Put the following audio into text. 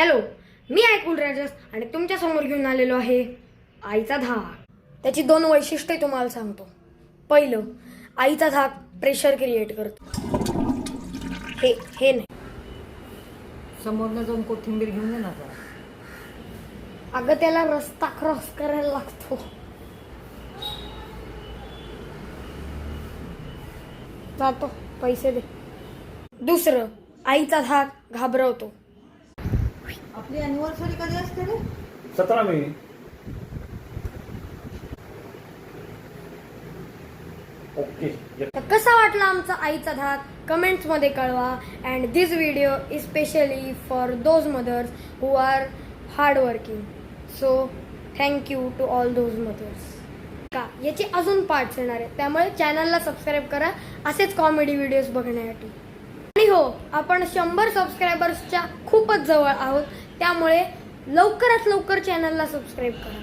Hello मी ऐकून राजस आणि तुमच्यासमोर घेऊन आलेलो आहे आईचा धाक. त्याची दोन वैशिष्ट्ये तुम्हाला सांगतो. पहिलं आईचा धाक प्रेशर क्रिएट करतो. हे हे नाही. समोरनं जाऊन कोथिंबीर घेऊन ये ना जरा. अगं त्याला रस्ता क्रॉस करायला लागतो. जातो पैसे दे. दुसरं आईचा धाक घाबरवतो. आपली अॅनिव्हर्सरी कधी असते रे? सतरा मे. ओके. तर कसा वाटला आमचा आईचा धाक? कमेंट्समध्ये कळवा. And this video is specially for those mothers who are hard working so thank you to all those mothers का? याचे अजून पार्ट्स येणार आहेत. त्यामुळे चॅनलला सबस्क्राईब करा. असेच कॉमेडी व्हिडिओज बघण्यासाठी. आणि हो आपण शंभर सबस्क्रायबर्सच्या खूपच जवळ आहोत. त्यामुळे लवकरात लवकर चॅनलला सबस्क्राईब करा.